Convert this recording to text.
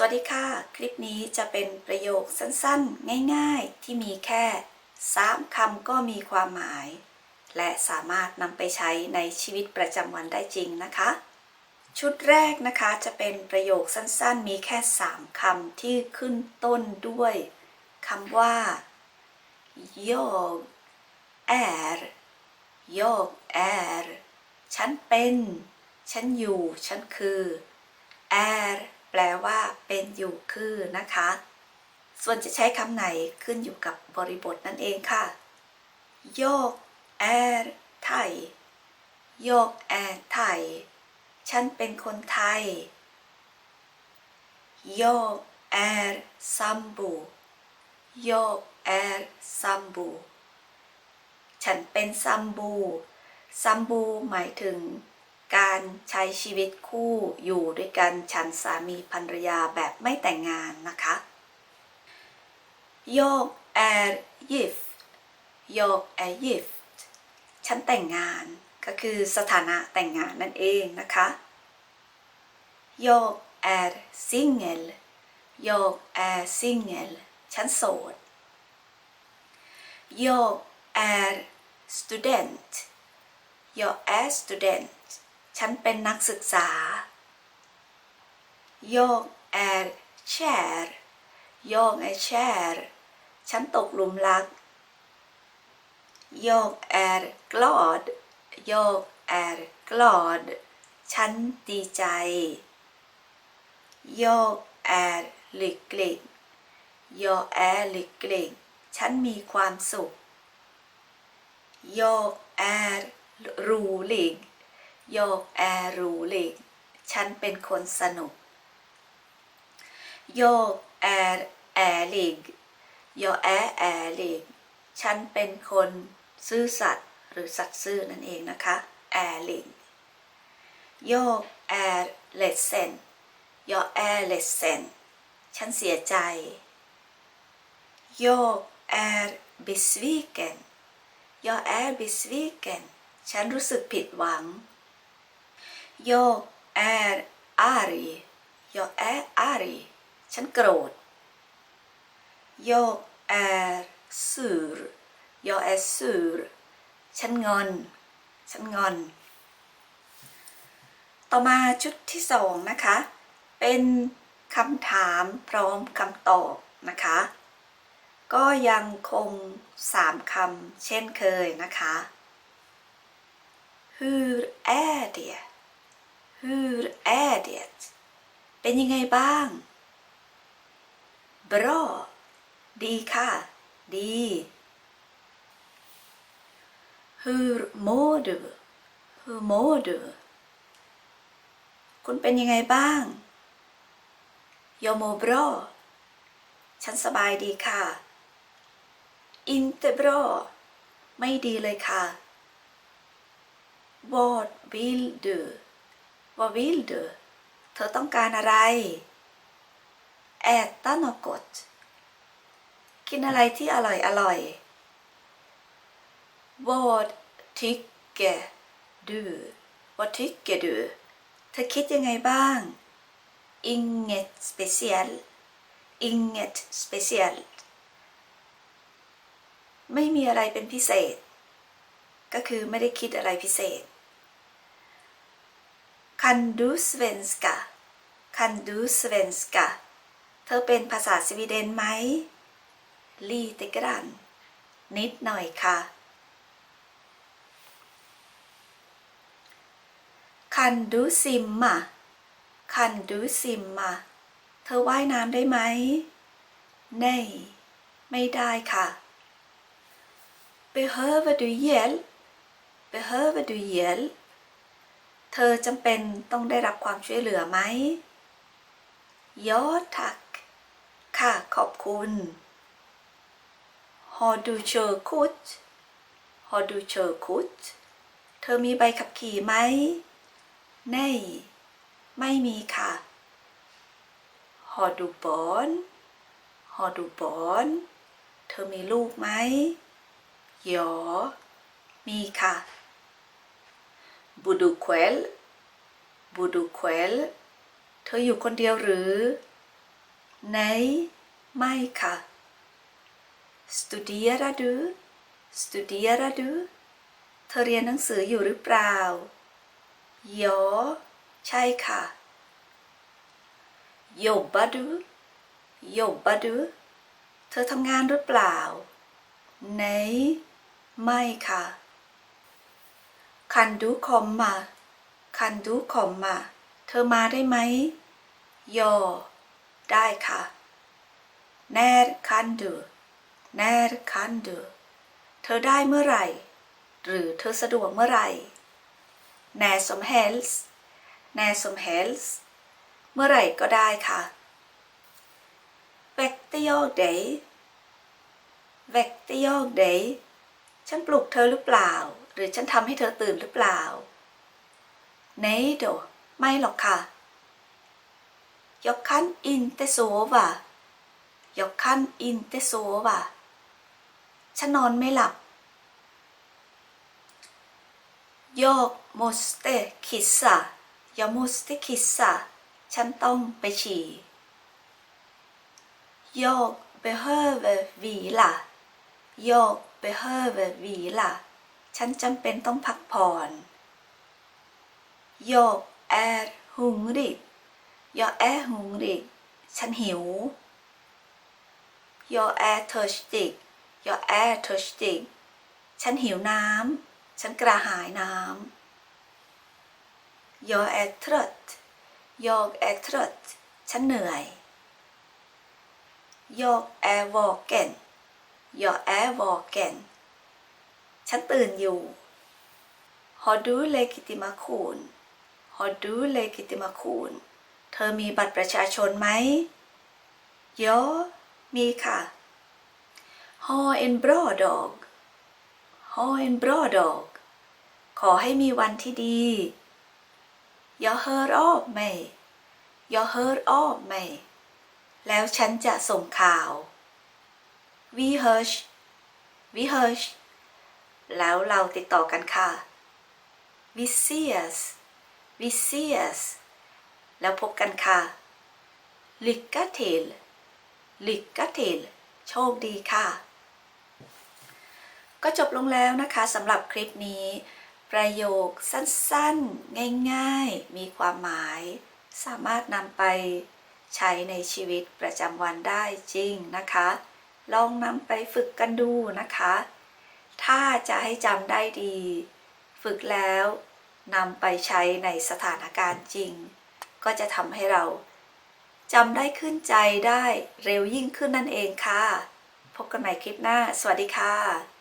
สวัสดีค่ะ คลิปนี้จะเป็นประโยคสั้นๆ ง่ายๆ ที่มีแค่3คำก็มีความหมาย และสามารถนำไปใช้ในชีวิตประจำวันได้จริงนะคะ ชุดแรกนะคะจะเป็นประโยคสั้นๆ มีแค่3คำที่ขึ้นต้นด้วยคำว่า jag är jag är ฉันเป็น ฉันอยู่ ฉันคือ är แปลว่าเป็นอยู่คือนะคะ ส่วนจะใช้คำไหนขึ้นอยู่กับบริบทนั่นเองค่ะ jag är thai jag är thai ฉันเป็นคนไทย jag är sambo jag är sambo ฉันเป็นซัมบูซัมบูหมายถึง การใช้ชีวิตคู่อยู่ด้วยกันฉันสามีภรรยาแบบไม่แต่งงานนะคะ jag är gift jag är gift ฉันแต่งงานก็คือสถานะแต่งงานนั่นเองนะคะ jag är singel jag är singel ฉันโสด jag är student jag är student ฉันเป็นนักศึกษา jag är kär jag är kär ฉันตกหลุมรัก jag är glad jag är glad ฉันดีใจ jag är lycklig jag är lycklig ฉันมีความสุข jag är rolig โยกแอรูเล็กฉันเป็นคนสนุก โยกแอรแอลิกโยแอแอลิกฉันเป็นคนซื่อสัตย์หรือสัตย์ซื่อนั่นเองนะคะแอลิกโยกแอร์เลสเซนโยแอร์เลสเซนฉันเสียใจ โยกแอร์บิสวีเกนโยแอร์บิสวีเกนฉันรู้สึกผิดหวัง jag är arg jag är arg ฉันโกรธ jag är sur jag är sur ฉันงอน ฉันงอน ต่อมาชุดที่สองนะคะ เป็นคำถามพร้อมคำตอบนะคะ ก็ยังคงสามคำเช่นเคยนะคะ Hur är det Hur är det เป็นยังไงบ้าง Bra ดีค่ะ ดี Hur mår du Hur mår du คุณเป็นยังไงบ้าง Jag mår bra ฉันสบายดีค่ะ Inte bra ไม่ดีเลยค่ะ Vad vill du Vad vill du เธอต้องการอะไร Äta något กินอะไรที่อร่อยอร่อย Vad tycker du Vad tycker du เธอคิดยังไงบ้าง Inget speciellt Inget speciellt ไม่มีอะไรเป็นพิเศษ ก็คือไม่ได้คิดอะไรพิเศษ Kan du svenska Kan du svenska เธอเป็นภาษาสวีเดนไหม Lite grann นิดหน่อยค่ะ Kan du simma Kan du simma เธอว่ายน้ำได้ไหม Nej ไม่ได้ค่ะ Behöver du hjälp Behöver du hjälp เธอจำเป็นต้องได้รับความช่วยเหลือไหม Ja tack ค่ะขอบคุณ Har du körkort Har du körkort เธอมีใบขับขี่ไหม Nej ไม่มีค่ะ Har du barn Har du barn เธอมีลูกไหม Ja มีค่ะ บูดูเควลบูดูเควลเธออยู่คนเดียวหรือ ไหน ไม่ค่ะสตูดิโอระดูสตูดิโอระดูเธอเรียนหนังสืออยู่หรือเปล่า ยอ ใช่ค่ะหยบบะดูหยบบะดูเธอทำงานหรือเปล่า ไหน ไม่ค่ะ คันดูคอมมาคันดูคอมมาเธอมาได้ไหมยอได้ค่ะแนรคันดูแนรคันดูเธอได้เมื่อไหร่ หรือเธอสะดวกเมื่อไหร่แนสมเฮลส์แนสมเฮลส์เมื่อไหร่ก็ได้ค่ะ Väckte jag ย์เ Väckte jag dig? ฉันปลุกเธอหรือเปล่า หรือฉันทำให้เธอตื่นหรือเปล่าเนโดไม่หรอกค่ะยกขั้นอินเตโซวะยกขั้นอินเตโซวะฉันนอนไม่หลับโยกโมสเตคิสะยโมสเตคิสะฉันต้องไปฉี่โยกเบเฮเววีล่ะโยกเบเฮเววีล่ะ ฉันจำเป็นต้องพักผ่อน Jag är hungrig Jag är hungrig ฉันหิว Jag är törstig Jag är törstig ฉันหิวน้ำ ฉันกระหายน้ำ Jag är trött Jag är trött ฉันเหนื่อย Jag är vaken Jag är vaken ฉันตื่นอยู่ฮอดูเลกิติมาคูนฮอดูเลกิติมาคูนเธอมีบัตรประชาชนไหมยอมีค่ะฮอเอ็นบรอดอกฮอเอ็นบรอดอกขอให้มีวันที่ดียอเฮอร์ออบไหมยอเฮอร์ออบไหมแล้วฉันจะส่งข่าว Vi hörs. Vi hörs. แล้วเราติดต่อกันค่ะ Vi ses Vi ses แล้วพบกันค่ะ Lycka till Lycka till โชคดีค่ะ ก็จบลงแล้วนะคะสำหรับคลิปนี้ ประโยคสั้นๆ ง่ายๆ มีความหมาย สามารถนำไปใช้ในชีวิตประจำวันได้จริงนะคะ ลองนำไปฝึกกันดูนะคะ จะให้จำได้ดี ฝึกแล้วนำไปใช้ในสถานการณ์จริง ก็จะทำให้เราจำได้ขึ้นใจได้เร็วยิ่งขึ้นนั่นเองค่ะ พบกันใหม่คลิปหน้า สวัสดีค่ะ